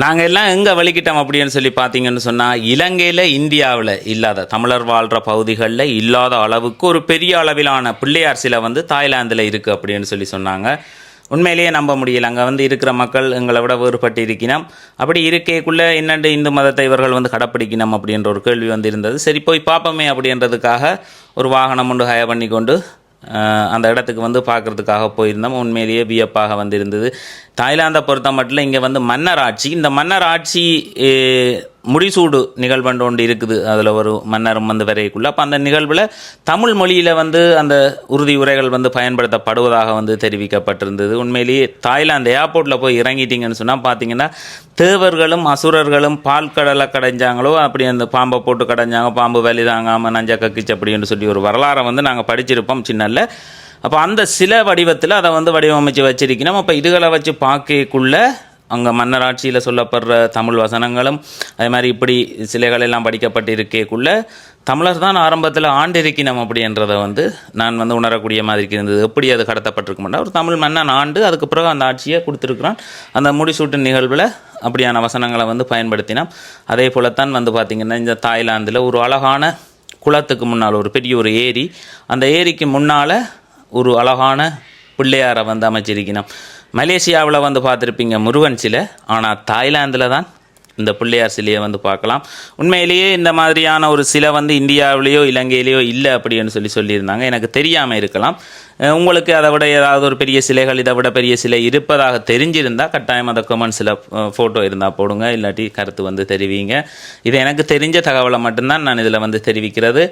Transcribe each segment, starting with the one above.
நாங்கள் எல்லாம் எங்கே வலிக்கிட்டோம் அப்படின்னு சொல்லி பார்த்தீங்கன்னு சொன்னால் இலங்கையில் இந்தியாவில் இல்லாத தமிழர் வாழ்கிற பகுதிகளில் இல்லாத அளவுக்கு ஒரு பெரிய அளவிலான பிள்ளையார் சிலை வந்து தாய்லாந்தில் இருக்குது அப்படின்னு சொல்லி சொன்னாங்க. உண்மையிலேயே நம்ப முடியல. அங்கே வந்து இருக்கிற மக்கள் எங்களை விட வேறுபட்டு இருக்கணும் அப்படி இருக்கைக்குள்ளே என்னண்டு இந்து மதத்தை இவர்கள் வந்து கடைப்பிடிக்கணும் அப்படின்ற ஒரு கேள்வி வந்து இருந்தது. சரி போய் பார்ப்போமே அப்படின்றதுக்காக ஒரு வாகனம் ஒன்று ஹய பண்ணி கொண்டு அந்த இடத்துக்கு வந்து பார்க்குறதுக்காக போயிருந்தோம். உண்மையிலேயே வியப்பாக வந்திருந்தது தாய்லாந்தை பொறுத்த மட்டும் இங்கே வந்து மன்னர் ஆட்சி. இந்த மன்னர் ஆட்சி முடிசூடு நிகழ்வண்டு ஒன்று இருக்குது. அதில் ஒரு மன்னரும் வந்து வரைக்குள்ள அப்போ அந்த நிகழ்வில் தமிழ் மொழியில் வந்து அந்த உறுதி உரைகள் வந்து பயன்படுத்தப்படுவதாக வந்து தெரிவிக்கப்பட்டிருந்தது. உண்மையிலேயே தாய்லாந்து ஏர்போர்ட்டில் போய் இறங்கிட்டிங்கன்னு சொன்னால் பார்த்தீங்கன்னா தேவர்களும் அசுரர்களும் பால் கடலை கடைஞ்சாங்களோ அப்படி அந்த பாம்பை போட்டு கடைஞ்சாங்க பாம்பு வலி தாங்காமல் நஞ்ச கக்கிச்சு அப்படின்னு சொல்லி ஒரு வரலாறை வந்து நாங்கள் படிச்சிருப்போம் சின்னல்ல. அப்போ அந்த சில வடிவத்தில் அதை வந்து வடிவமைச்சு வச்சிருக்கணும். அப்போ இதுகளை வச்சு பார்க்கக்குள்ள அங்கே மன்னராட்சியில் சொல்லப்படுற தமிழ் வசனங்களும் அதே மாதிரி இப்படி சிலைகள் எல்லாம் படிக்கப்பட்டு இருக்கேக்குள்ள தமிழர் தான் ஆரம்பத்தில் ஆண்டிருக்கணும் அப்படின்றத வந்து நான் வந்து உணரக்கூடிய மாதிரி இருந்தது. எப்படி அது கடத்தப்பட்டிருக்குமெண்டா ஒரு தமிழ் மன்னன் ஆண்டு அதுக்கு பிறகு அந்த ஆட்சியை கொடுத்துருக்குறான். அந்த முடிசூட்டு நிகழ்வில் அப்படியான வசனங்களை வந்து பயன்படுத்தினோம் அதே போலத்தான் வந்து பார்த்திங்கன்னா இந்த தாய்லாந்தில் ஒரு அழகான குளத்துக்கு முன்னால் ஒரு பெரிய ஒரு ஏரி. அந்த ஏரிக்கு முன்னால் ஒரு அழகான பிள்ளையாரை வந்து அமைச்சிருக்கணும். மலேசியாவில் வந்து பார்த்துருப்பீங்க முருகன் சிலை. ஆனால் தாய்லாந்தில் தான் இந்த பிள்ளையார் சிலையை வந்து பார்க்கலாம். உண்மையிலேயே இந்த மாதிரியான ஒரு சிலை வந்து இந்தியாவிலேயோ இலங்கையிலேயோ இல்லை அப்படின்னு சொல்லி சொல்லியிருந்தாங்க. எனக்கு தெரியாமல் இருக்கலாம். உங்களுக்கு அதை விட ஏதாவது ஒரு பெரிய சிலைகள் இதை விட பெரிய சிலை இருப்பதாக தெரிஞ்சிருந்தால் கட்டாயம் அந்த கமெண்ட்ஸில் ஃபோட்டோ இருந்தால் போடுங்க. இல்லாட்டி கருத்து வந்து தெரிவிங்க. இது எனக்கு தெரிஞ்ச தகவலை மட்டும்தான் நான் இதில் வந்து தெரிவிக்கிறது.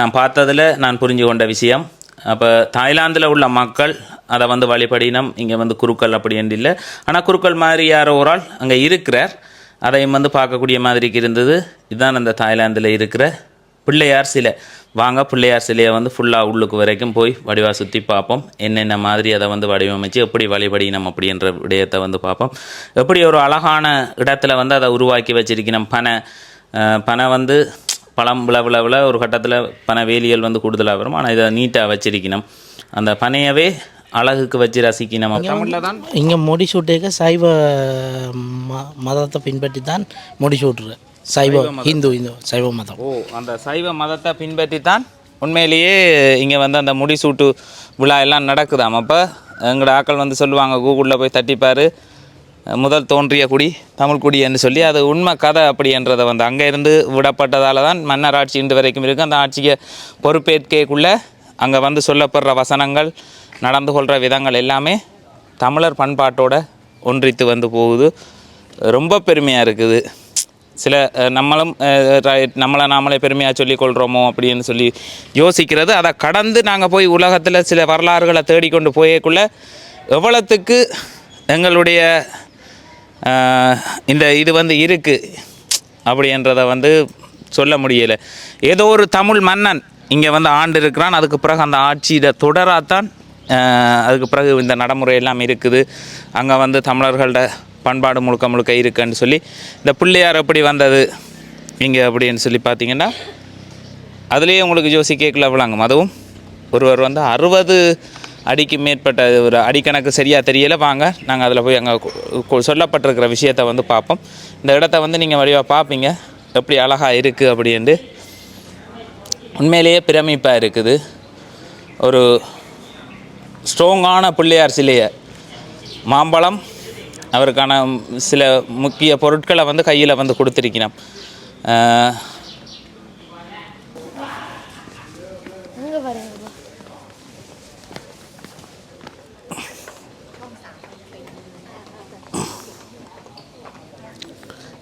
நான் பார்த்ததில் நான் புரிஞ்சு கொண்ட விஷயம். அப்போ தாய்லாந்தில் உள்ள மக்கள் அதை வந்து வழிபடினம் இங்கே வந்து குருக்கள் அப்படி என்று இல்லை. ஆனால் குருக்கள் மாதிரி யாரோ ஒரு ஆள் அங்கே இருக்கிறார். அதையும் வந்து பார்க்கக்கூடிய மாதிரிக்கு இருந்தது. இதுதான் அந்த தாய்லாந்தில் இருக்கிற பிள்ளையார் சிலை. வாங்க பிள்ளையார் சிலையை வந்து ஃபுல்லாக உள்ளுக்கு வரைக்கும் போய் வடிவாக சுற்றி பார்ப்போம். என்னென்ன மாதிரி அதை வந்து வடிவமைச்சு எப்படி வழிபடினம் அப்படின்ற விடயத்தை வந்து பார்ப்போம். எப்படி ஒரு அழகான இடத்துல வந்து அதை உருவாக்கி வச்சிருக்கணும். பனை பனை வந்து பழம் விளவில் ஒரு கட்டத்தில் பனை வேலியல் வந்து கூடுதலாக வரும். ஆனால் இதை நீட்டாக வச்சிருக்கணும். அந்த பனையவே அழகுக்கு வச்சு ரசிக்கணும். தமிழில் தான் இங்கே முடிசூட்டுக்க சைவ ம மதத்தை பின்பற்றி தான் முடிசூட்டுரு சைவ ஹிந்து இந்து சைவ மதம். ஓ அந்த சைவ மதத்தை பின்பற்றி தான் உண்மையிலேயே இங்கே வந்து அந்த முடிசூட்டு விழா எல்லாம் நடக்குதாம். அப்போ எங்களோட ஆட்கள் வந்து சொல்லுவாங்க கூகுளில் போய் தட்டிப்பார். முதல் தோன்றிய குடி தமிழ் குடி என்று சொல்லி அது உண்மை கதை அப்படின்றத வந்து அங்கே இருந்து தான் மன்னர் ஆட்சி இன்று வரைக்கும் இருக்குது அந்த ஆட்சியை பொறுப்பேற்கக்குள்ளே அங்கே வந்து சொல்லப்படுற வசனங்கள் நடந்து கொள்கிற விதங்கள் எல்லாமே தமிழர் பண்பாட்டோட ஒன்றித்து வந்து போகுது. ரொம்ப பெருமையாக இருக்குது. சில நம்மளும் நம்மளை நாமளே பெருமையாக சொல்லிக்கொள்கிறோமோ அப்படின்னு சொல்லி யோசிக்கிறது. அதை கடந்து நாங்கள் போய் உலகத்தில் சில வரலாறுகளை தேடிக்கொண்டு போயக்குள்ளே எவ்வளத்துக்கு எங்களுடைய இந்த இது வந்து இருக்குது அப்படின்றத வந்து சொல்ல முடியலை. ஏதோ ஒரு தமிழ் மன்னன் இங்கே வந்து ஆண்டு இருக்கிறான். அதுக்கு பிறகு அந்த ஆட்சி இதை தொடராத்தான் அதுக்கு பிறகு இந்த நடைமுறை எல்லாம் இருக்குது. அங்கே வந்து தமிழர்களோட பண்பாடு முழுக்க முழுக்க இருக்குன்னு சொல்லி இந்த பிள்ளையார் எப்படி வந்தது இங்கே அப்படின்னு சொல்லி பார்த்தீங்கன்னா அதுலேயே உங்களுக்கு ஜோசி கேட்கல விளாங்கும். அதுவும் ஒருவர் வந்து அறுபது அடிக்கு மேற்பட்ட ஒரு அடிக்கணக்கு சரியாக தெரியல வாங்க. நாங்கள் அதில் போய் அங்கே சொல்லப்பட்டிருக்கிற விஷயத்தை வந்து பார்ப்போம். இந்த இடத்த வந்து நீங்கள் வடிவாக பார்ப்பீங்க. எப்படி அழகாக இருக்குது அப்படின்ட்டு. உண்மையிலேயே பிரமிப்பாக இருக்குது. ஒரு ஸ்ட்ராங்கான பிள்ளையார் சிலையை. மாம்பழம் அவருக்கான சில முக்கிய பொருட்களை வந்து கையில் வந்து கொடுத்துருக்கிறோம்.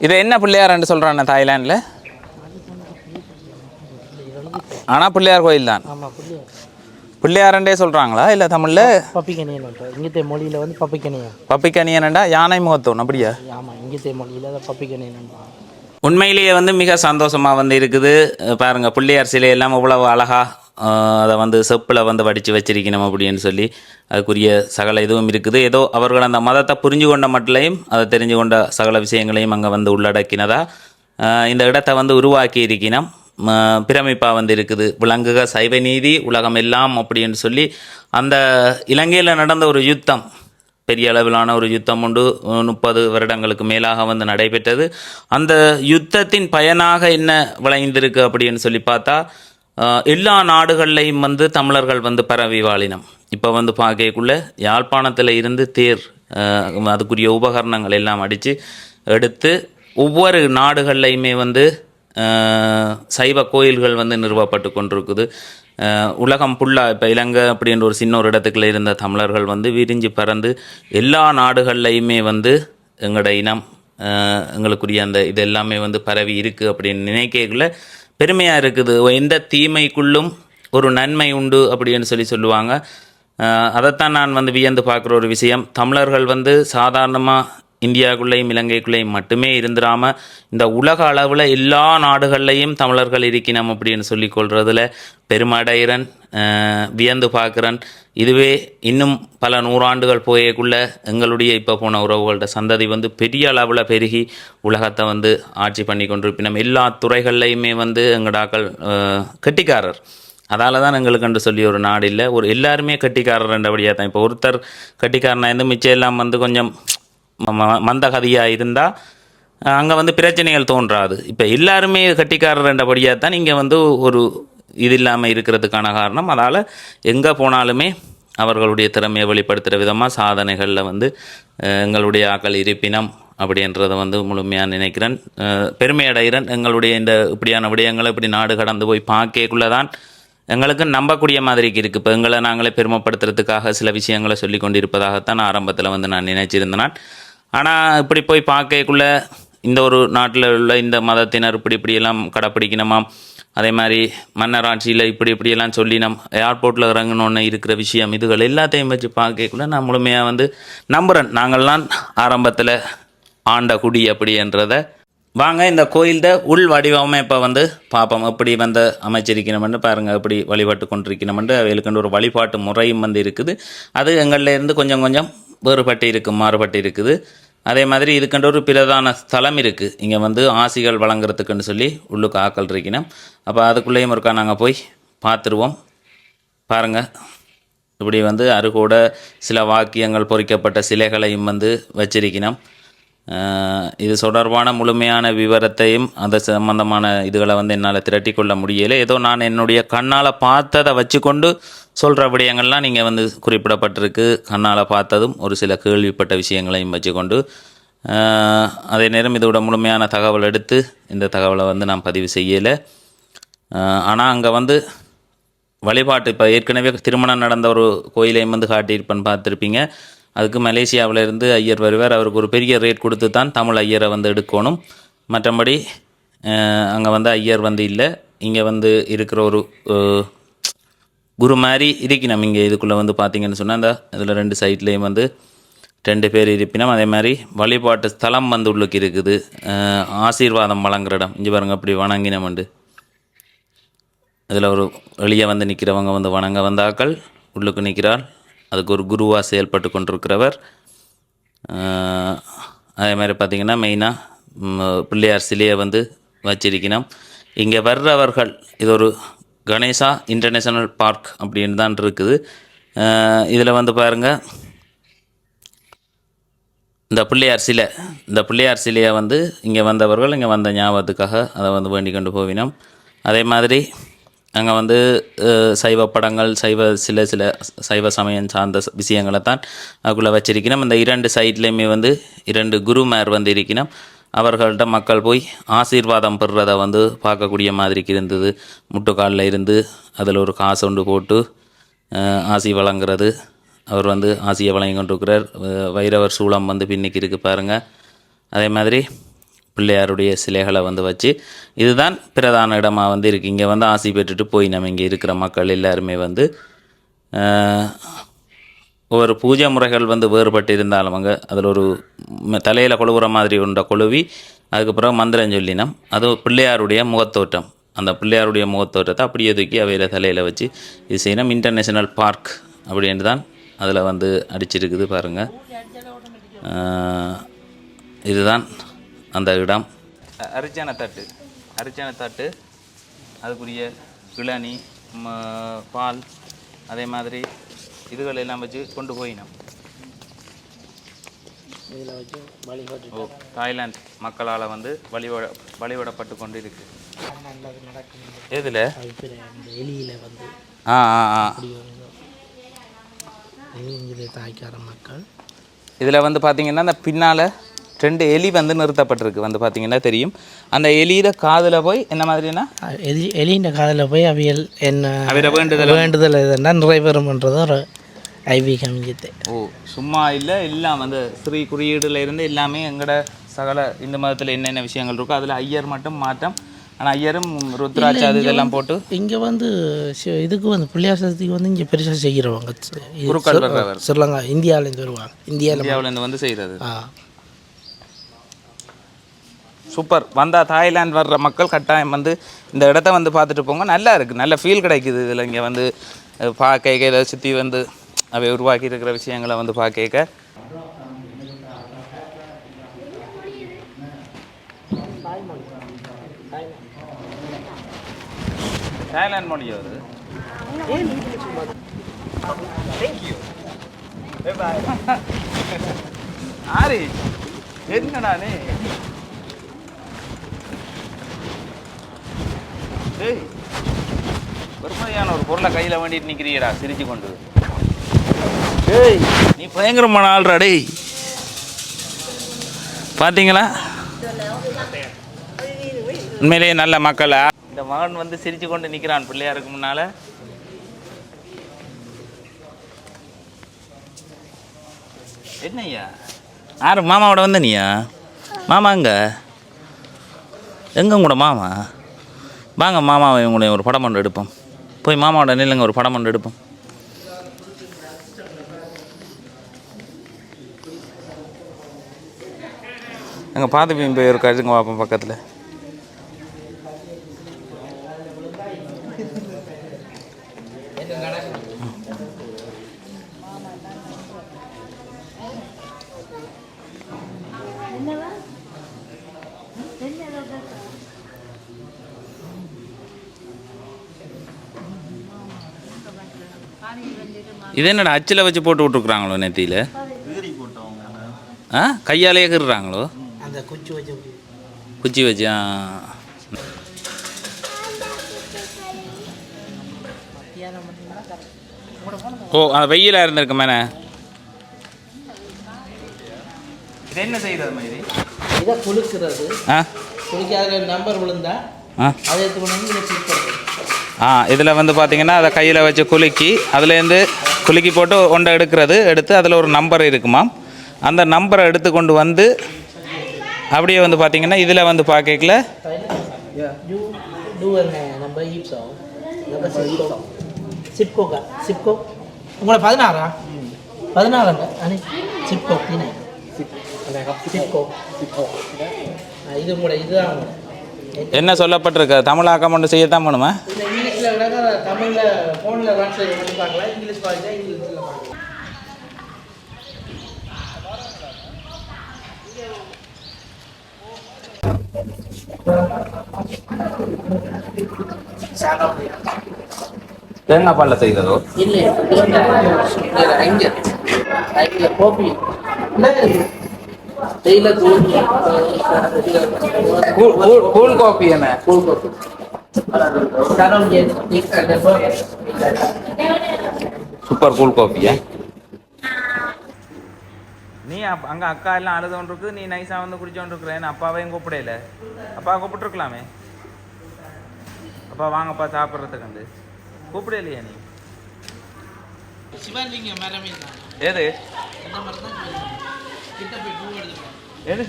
இது என்ன பிள்ளையார்னு சொல்கிறாண்ணே தாய்லாண்டில் ஆனால் பிள்ளையார் கோயில் தான் பிள்ளையாரண்டே சொல்கிறாங்களா இல்லை தமிழில்? பப்பிக்கணியன் இங்கத்தே மொழியில் வந்து பப்பிக்கணியன் பப்பிக்கணியன்டா யானை முகத்தோன் அப்படியா? ஆமாம் இங்கத்தே மொழியில் பப்பிக்கணியன் உண்மையிலேயே வந்து மிக சந்தோஷமாக வந்து இருக்குது. பாருங்கள் பிள்ளையார் சிலை எல்லாம் இவ்வளவு அழகாக அதை வந்து செப்பில் வந்து வடித்து வச்சிருக்கணும் அப்படின்னு சொல்லி அதுக்குரிய சகல இதுவும் இருக்குது. ஏதோ அவர்கள் அந்த மதத்தை புரிஞ்சு கொண்ட மட்டிலையும் அதை தெரிஞ்சு கொண்ட சகல விஷயங்களையும் அங்கே வந்து உள்ளடக்கினதா? இந்த இடத்தை வந்து உருவாக்கி இருக்கணும் பிரமிப்பாக வந்து இருக்குது. விலங்குக சைவ நீதி உலகம் எல்லாம் அப்படின்னு சொல்லி அந்த இலங்கையில் நடந்த ஒரு யுத்தம் பெரிய அளவிலான ஒரு யுத்தம் உண்டு. முப்பது வருடங்களுக்கு மேலாக வந்து நடைபெற்றது. அந்த யுத்தத்தின் பயனாக என்ன விளைந்திருக்கு அப்படின்னு சொல்லி பார்த்தா எல்லா நாடுகள்லையும் வந்து தமிழர்கள் வந்து பரவி வாழினம். இப்போ வந்து பார்க்கக்குள்ள யாழ்ப்பாணத்தில் இருந்து தேர் அதுக்குரிய உபகரணங்கள் எல்லாம் அடித்து எடுத்து ஒவ்வொரு நாடுகள்லையுமே வந்து சைவ கோயில்கள் வந்து நிறுவப்பட்டு கொண்டிருக்குது. உலகம் ஃபுல்லாக இப்போ இலங்கை அப்படின்ற ஒரு சின்ன ஒரு இடத்துக்குள்ள இருந்த தமிழர்கள் வந்து விரிஞ்சு பறந்து எல்லா நாடுகள்லையுமே வந்து எங்களோட இனம் எங்களுக்குரிய அந்த இது எல்லாமே வந்து பரவி இருக்குது அப்படின்னு நினைக்கல பெருமையாக இருக்குது. எந்த தீமைக்குள்ளும் ஒரு நன்மை உண்டு அப்படின்னு சொல்லி சொல்லுவாங்க. அதைத்தான் நான் வந்து வியந்து பார்க்குற ஒரு விஷயம். தமிழர்கள் வந்து சாதாரணமாக இந்தியாவுக்குள்ளேயும் இலங்கைக்குள்ளேயும் மட்டுமே இருந்துடாமல் இந்த உலக அளவில் எல்லா நாடுகள்லையும் தமிழர்கள் இருக்கணும் அப்படின்னு சொல்லி கொள்றதுல பெருமடைகிறன் வியந்து பார்க்குறன். இதுவே இன்னும் பல நூறாண்டுகள் போயக்குள்ள எங்களுடைய இப்போ போன உறவுகளோட சந்ததி வந்து பெரிய அளவில் பெருகி உலகத்தை வந்து ஆட்சி பண்ணி கொண்டிருப்பினோம். எல்லா துறைகள்லையுமே வந்து எங்கடாக்கள் ஆஹ், கெட்டிக்காரர். அதால தான் எங்களுக்கு என்று சொல்லி ஒரு நாடு இல்லை. ஒரு எல்லாருமே கட்டிக்காரர் என்றபடியாக தான் இப்போ ஒருத்தர் கட்டிக்காரனா இருந்து மிச்சம் எல்லாம் வந்து கொஞ்சம் மந்தகதியாக இருந்தால் அங்கே வந்து பிரச்சனைகள் தோன்றாது. இப்போ எல்லாருமே கட்டிக்காரர் என்றபடியாக தான் இங்கே வந்து ஒரு இது இல்லாமல் இருக்கிறதுக்கான காரணம். அதால் எங்கே போனாலுமே அவர்களுடைய திறமையை வெளிப்படுத்துகிற விதமாக சாதனைகளில் வந்து எங்களுடைய ஆக்கள் இருப்பினம் அப்படின்றத வந்து முழுமையாக நினைக்கிறேன். பெருமையடைகிறேன். எங்களுடைய இந்த இப்படியான விடயங்களை இப்படி நாடு கடந்து போய் பார்க்கக்குள்ளே தான் எங்களுக்கு நம்பக்கூடிய மாதிரிக்கு இருக்குது இப்போ எங்களை நாங்களே பெருமைப்படுத்துறதுக்காக சில விஷயங்களை சொல்லி கொண்டிருப்பதாகத்தான் ஆரம்பத்தில் வந்து நான் நினைச்சிருந்தேன். ஆனால் இப்படி போய் பார்க்கக்குள்ள இந்த ஒரு நாட்டில் உள்ள இந்த மதத்தினர் இப்படி இப்படியெல்லாம் கடைப்பிடிக்கணுமாம் அதே மாதிரி மன்னர் ஆட்சியில் இப்படி இப்படியெல்லாம் சொல்லி நம் ஏர்போர்ட்டில் இறங்கணுன்னு இருக்கிற விஷயம் இதுகள் எல்லாத்தையும் வச்சு பார்க்கக்குள்ள நான் முழுமையாக வந்து நம்புகிறேன் நாங்கள்லாம் ஆரம்பத்தில் ஆண்ட குடி அப்படின்றத. வாங்க இந்த கோயில்த உள் வடிவமைப்பை வந்து பார்ப்போம். எப்படி வந்து அமைச்சிருக்கணும்னு பாருங்கள் எப்படி வழிபட்டு கொண்டிருக்கணும்னு அவைகளுக்கு ஒரு வழிபாட்டு முறையும் வந்து இருக்குது. அது எங்கள்லேருந்து கொஞ்சம் கொஞ்சம் வேறுபட்டு இருக்குது மாறுபட்டு இருக்குது அதே மாதிரி இதுக்கென்ற ஒரு பிரதான ஸ்தலம் இருக்குது இங்கே வந்து ஆசிகள் வழங்குறதுக்குன்னு சொல்லி உள்ளுக்கு ஆக்கள் இருக்கணும் அப்போ அதுக்குள்ளேயும் இருக்கா நாங்கள் போய் பார்த்துருவோம். பாருங்கள் இப்படி வந்து அருகோட சில வாக்கியங்கள் பொறிக்கப்பட்ட சிலைகளையும் வந்து வச்சிருக்கணும் இது தொடர்பான முழுமையான விவரத்தையும் அது சம்பந்தமான இதுகளை வந்து என்னால் திரட்டி கொள்ள முடியலை. ஏதோ நான் என்னுடைய கண்ணால் பார்த்ததை வச்சுக்கொண்டு சொல்கிற விடயங்கள்லாம் நீங்கள் வந்து குறிப்பிடப்பட்டிருக்கு. கண்ணால் பார்த்ததும் ஒரு சில கேள்விப்பட்ட விஷயங்களையும் வச்சுக்கொண்டு அதே நேரம் இதோட முழுமையான தகவல் எடுத்து இந்த தகவலை வந்து நான் பதிவு செய்யலை. ஆனால் அங்கே வந்து வழிபாட்டு இப்போ ஏற்கனவே திருமணம் நடந்த ஒரு கோயிலையும் வந்து காட்டியிருப்பேன்னு பார்த்துருப்பீங்க. அதுக்கு மலேசியாவிலேருந்து ஐயர் வருவார். அவருக்கு ஒரு பெரிய ரேட் கொடுத்து தான் தமிழ் ஐயரை வந்து எடுக்கணும். மற்றபடி அங்கே வந்து ஐயர் வந்து இல்லை. இங்கே வந்து இருக்கிற ஒரு குரு மாதிரி இருக்கணும். இங்கே இதுக்குள்ளே வந்து பார்த்தீங்கன்னு சொன்னால் அந்த இதில் ரெண்டு சைட்லேயும் வந்து ரெண்டு பேர் இருப்பினோம் அதே மாதிரி வழிபாட்டு ஸ்தலம் வந்து உள்ளுக்கு இருக்குது. ஆசீர்வாதம் வழங்குற இடம். இங்கே பாருங்க அப்படி வணங்கினமண்டு இதில் ஒரு வெளியே வந்து நிற்கிறவங்க வந்து வணங்க வந்தாக்கள் உள்ளுக்கு நிற்கிறாள் அதுக்கு ஒரு குருவாக செயல்பட்டு கொண்டிருக்கிறவர். அதே மாதிரி பார்த்திங்கன்னா மெயினாக பிள்ளையார் சிலையை வந்து வச்சிருக்கணும். இங்கே வர்றவர்கள் இது ஒரு கணேசா இன்டர்நேஷனல் பார்க் அப்படின்னு தான் இருக்குது. இதில் வந்து பாருங்கள் இந்த பிள்ளையார் சிலை இந்த பிள்ளையார் சிலையை வந்து இங்கே வந்தவர்கள் இங்கே வந்த ஞாபகத்துக்காக அதை வந்து வேண்டிக் கொண்டு போவினோம். அதே மாதிரி அங்கே வந்து சைவ படங்கள் சைவ சில சில சைவ சமயம் சார்ந்த விஷயங்களை தான் அதுக்குள்ளே வச்சிருக்கணும். இந்த இரண்டு சைட்லேயுமே வந்து இரண்டு குருமார் வந்து இருக்கணும். அவர்கள்ட்ட மக்கள் போய் ஆசீர்வாதம் பெறுறதை வந்து பார்க்கக்கூடிய மாதிரிக்கு இருந்தது. முட்டுக்காலில் இருந்து அதில் ஒரு காசு ஒன்று போட்டு ஆசி வழங்குறது. அவர் வந்து ஆசியை வழங்கி கொண்டிருக்கிறார். வைரவர் சூளம் வந்து பின்னிக்கு இருக்குது பாருங்கள் அதே மாதிரி பிள்ளையாருடைய சிலைகளை வந்து வச்சு இதுதான் பிரதான இடமாக வந்து இருக்குது இங்கே வந்து ஆசி பெற்றுட்டு போய் நம்ம இங்கே இருக்கிற மக்கள் எல்லாருமே வந்து ஒரு பூஜை முறைகள் வந்து வேறுபட்டு இருந்தாலும் அங்கே அதில் ஒரு தலையில் கொழுவுற மாதிரி உண்ட கொழுவி அதுக்கப்புறம் மந்திரம் சொல்லினோம். அது பிள்ளையாருடைய முகத்தோட்டம் அந்த பிள்ளையாருடைய முகத்தோட்டத்தை அப்படியே தூக்கி அவையில் தலையில் வச்சு இது செய்யணும். இன்டர்நேஷனல் பார்க் அப்படின்ட்டு தான் அதில் வந்து அடிச்சிருக்குது பாருங்கள் இதுதான் அந்த இடம். அரிச்சான தட்டு. அரிச்சான தட்டு அதுக்குரிய இளநி ம- பால் அதே மாதிரி இதுகள் எல்லாம் வச்சு கொண்டு போயினோம். இதில் வச்சு வழிபட்டு ஓ தாய்லாந்து மக்களால் வந்து வழிபட வழிபடப்பட்டு கொண்டு இருக்கு எதில்? எலியில் வந்து ஆ ஆ ஆ. தாய்க்கார மக்கள் இதில் வந்து பார்த்தீங்கன்னா அந்த பின்னால் ரெண்டு எலி வந்து நிறுத்தப்பட்டிருக்கு வந்து பார்த்தீங்கன்னா தெரியும். அந்த எலியில காதில் போய் என்ன மாதிரினா எலி எலியின் காதில் போய் அவியல் என்ன அவரை வேண்டுதல் வேண்டுதல் எதுன்னா நிறைவேறும்ன்றது ஒரு ஐவீகம் இது ஓ சும்மா இல்லை எல்லாம் வந்து ஸ்ரீ குறியீடுல இருந்து எல்லாமே எங்கட சகல இந்த மதத்தில் என்னென்ன விஷயங்கள் இருக்கோ அதில் ஐயர் மட்டும் மாற்றம் ஆனால் ஐயரும் ருத்ராட்ச அது இதெல்லாம் போட்டு. இங்கே வந்து இதுக்கு வந்து பிள்ளையார் சதுர்த்திக்கு வந்து இங்கே பெருசாக செய்கிறவங்க. ஸ்ரீலங்கா இந்தியாவிலேருந்து வருவாங்க. இந்தியாவில் இந்தியாவுல வந்து செய்கிறது ஆ. சூப்பர். வந்தால் தாய்லாந்து வர்ற மக்கள் கட்டாயம் வந்து இந்த இடத்த வந்து பார்த்துட்டு போங்க. நல்லா இருக்குது நல்ல ஃபீல் கிடைக்குது இதில். இங்கே வந்து பார்க்க இதை சுற்றி வந்து அவை உருவாக்கி இருக்கிற விஷயங்களை வந்து பார்க்க தாய்லாந்து மொழி அது ஆரி என்னடானே டேய் பெருமையான ஒரு பொருளை கையில் வேண்டிட்டு நிற்கிறீடா சிரிச்சு கொண்டு. டேய் நீ பயங்கரமான ஆள்றா டேய். பார்த்தீங்களா உண்மையிலேயே நல்ல மக்களா? இந்த மகன் வந்து சிரிச்சு கொண்டு நிற்கிறான் பிள்ளையாருக்கு முன்னால. என்னய்யா? யாரு மாமாவோட வந்த நீயா? மாமா எங்க? எங்க உங்களோட மாமா? வாங்க மாமாவை உங்களை ஒரு படம் ஒன்று எடுப்போம். போய் மாமாவோட நில்லுங்க ஒரு படம் ஒன்று எடுப்போம். எங்கள் பார்த்துப்பீங்க போய் ஒரு கழுதுங்க பார்ப்போம் பக்கத்தில். இது என்னடா அச்சில் வச்சு போட்டு விட்ருக்குறாங்களோ நெத்தியில்? ஆ கையாலேயே கீறுறாங்களோ? அந்த குச்சி வச்சு. குச்சி வச்சு ஆ. ஓ அது வெயிலாக இருந்திருக்கு மேனே. இது என்ன செய்கிறது மாதிரி? இதை குலுக்கிறது ஆ. அதில் நம்பர் விழுந்தா ஆ. அதை எடுத்து கொண்டு வந்து ஆ இதில் வந்து பார்த்தீங்கன்னா அதை கையில் வச்சு குலுக்கி அதுலேருந்து குலுக்கி போட்டு ஒன்றை எடுக்கிறது எடுத்து அதில் ஒரு நம்பர் இருக்குமாம் அந்த நம்பரை எடுத்து கொண்டு வந்து அப்படியே வந்து பார்த்தீங்கன்னா இதில் வந்து பார்க்கல சிப்கோக்கா சிப்கோ உங்களை பதினாறா? பதினாறுங்க அனி சிப்கோ தீனை சிப்கோ ஆ, இது உங்களோட இதுதான் உங்களோட என்ன சொல்லப்பட்டிருக்கு? தமிழாக்கம் ஒன்று செய்யத்தான் பண்ணுமா இந்த இங்கிலீஷில் விட தமிழில் ஃபோனில் ரன் செய்ய பண்ணி பார்க்கலாம் இங்கிலீஷ் பாதிச்சா இங்கிலீஷில் பார்க்கலாம் தேங்காய் பாலில் செய்கிறதோ இல்லை இங்கே இங்கே கோபி. டெய்லர் தூள் காஃபி என்ன? கூழ் கோபி. சரம் சூப்பர் கூல் காஃபியா நீ அப் அங்கே அக்கா எல்லாம் அழுதோன் இருக்கு நீ நைஸாக வந்து குடிச்சோன் இருக்கிறேன் அப்பாவையும் கூப்பிடையில அப்பா கூப்பிட்டுருக்கலாமே. அப்பா வாங்கப்பா சாப்பிட்றதுக்கு வந்து. கூப்பிடலையா நீ? சிவலிங்கம் மரமே தான். எது?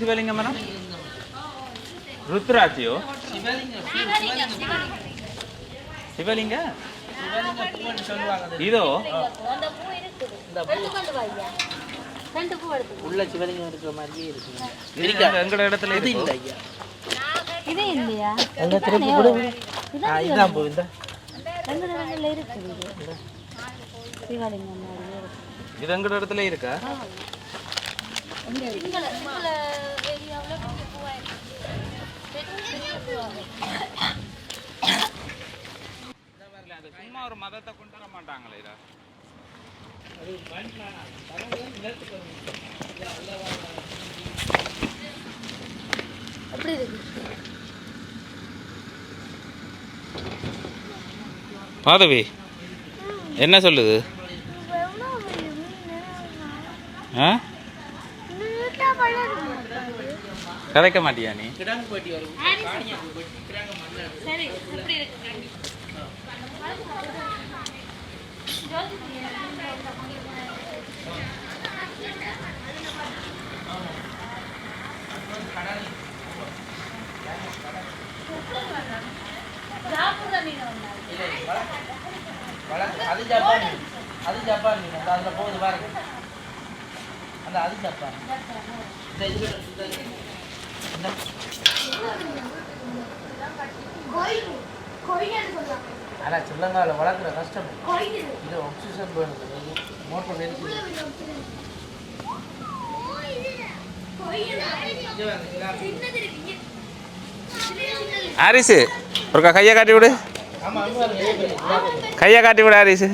சிவலிங்க. மரம்? ருத்ராட்சியோ சிவலிங்கம் பூ, சிவலிங்கம் சிவலிங்க இதோ. உள்ள சிவலிங்கம் இருக்கிற மாதிரியே இருக்குங்க இது எங்க- எங்கட இடத்துல இது இல்லை ஐயா. இது இல்லையா? அங்க திருப்பி கொடு. ஆ இதான் பூ இந்த. ரெண்டு ரெண்டுல இருக்குது இது. சிவலிங்கம் மாதிரியே இருக்கு. இது எங்கட இடத்துல இருக்கா? சும்மா ஒரு மதத்தை கொண்டு வர மாட்டாங்களே மாதவி என்ன சொல்லுது ஆ கதைக்க மாட்டியா நீ? அது ஜப்பான் அது ஜப்பான் மீன். அதில் போகுது பாருங்க அந்த அது ஜப்பான். இந்த ஆனால் சில்லங்கால வளர்க்குற கஷ்டம். இது ஆக்சிஜன் வேணும் மோட்டர் நெருக்கி ஹாரிஸு ஒருக்கா கையை காட்டி விடு. கையை காட்டி விடு ஹாரிஸு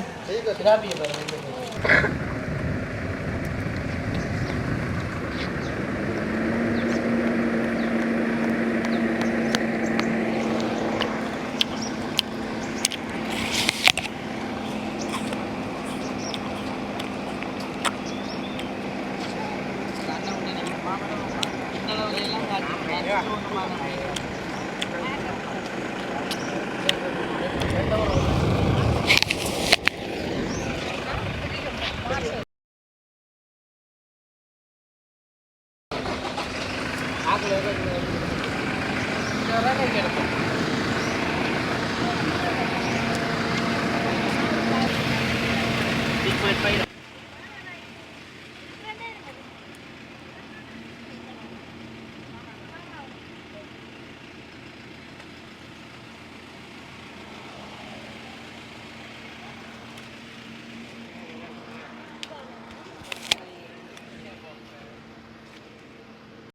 ಆಗ್ಲೇ